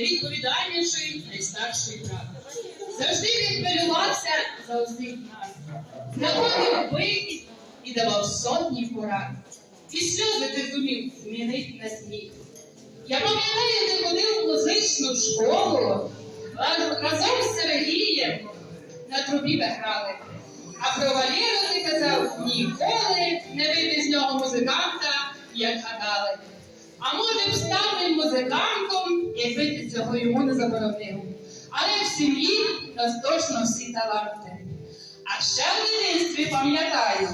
найвідповідальніший, найстарший брат. Завжди він хвилювався за усіх нас. Знаходив вихід і давав сотні порад. І сльози ти зумів змінити на сміх. Я пам'ятаю, ти ходив в музичну школу разом з Сергієм на трубі грали. А про Валеру ти казав, ніколи не вийти з нього музиканта, як гадали. А може б став він музикантом, цього йому не заборонив. Але в сім'ї нас точно всі таланти. А ще в дитинстві пам'ятаю,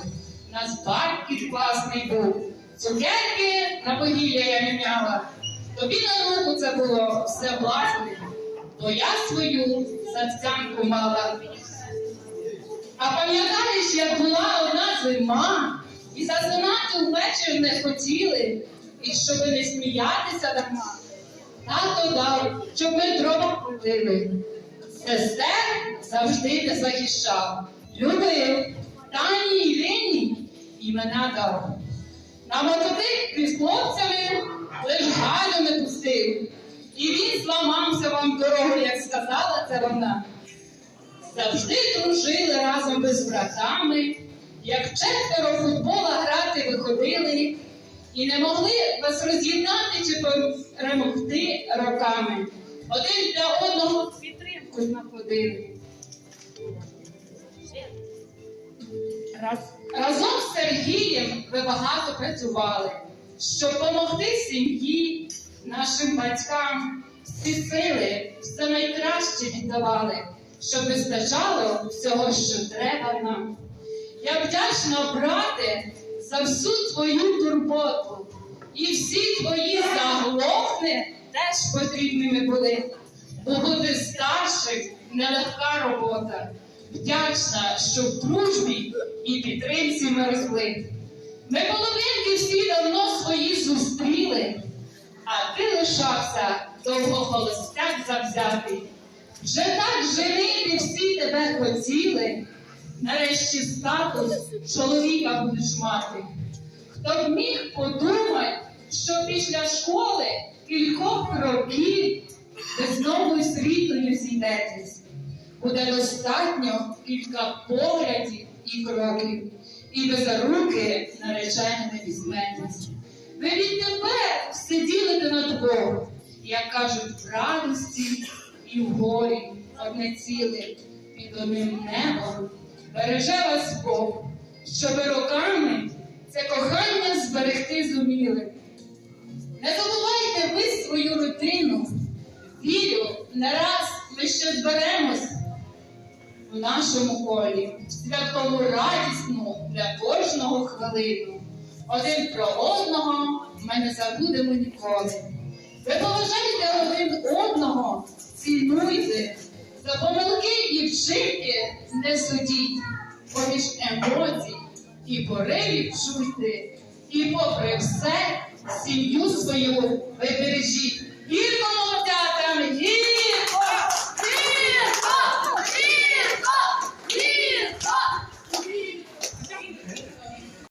нас батьків класний був. Цукерки на поділля я міняла. Тобі на руку це було все власне, то я свою сацянку мала. А пам'ятаєш, як була одна зима, і засинати увечір не хотіли, і щоб не сміятися дарма. Тато дав, щоб ми дрова крутили. Сестер завжди не захищав. Любив, Тані Ірині імена дав. На мотоциклі з хлопцями лиш Галю не пустив. І він зламався вам дорогу, як сказала це вона. Завжди дружили разом без братами, як четверо футбола грати виходили, і не могли вас роз'єднати чи перемогти роками. Один для одного підтримку знаходили. Раз, разом з Сергієм ви багато працювали, щоб допомогти сім'ї, нашим батькам, всі сили, все найкраще віддавали, щоб вистачало всього, що треба нам. Я вдячна, брате, за всю твою турботу, і всі твої заглохни теж потрібними були. Бо бути старшим нелегка робота. Вдячна, що в дружбі і підтримці ми росли. Ми половинки всі давно свої зустріли, а ти лишався довго холостяк завзятий. Вже так женити всі тебе хотіли, нарешті статус чоловіка будеш мати. Хто б міг подумати, що після школи кількох років ви знову світою зійдетесь. Буде достатньо кілька поглядів і кроків, і за руки нареченими візьметесь. Ви відтепер все ділите на двох, як кажуть, в радості і в горі одне ціле під одним небом. Береже вас Бог, щоб роками це кохання зберегти зуміли. Не забувайте свою рутину. Вірю, не раз ми ще зберемось у нашому колі, святкову радісну для кожного хвилину. Один про одного ми не забудемо ніколи. Ви поважайте один одного, цінуйте, за помилки і вчинки не судіть, поміж емоцій і поривів чуйте, і попри все Se o Espanhol vai perigir, ir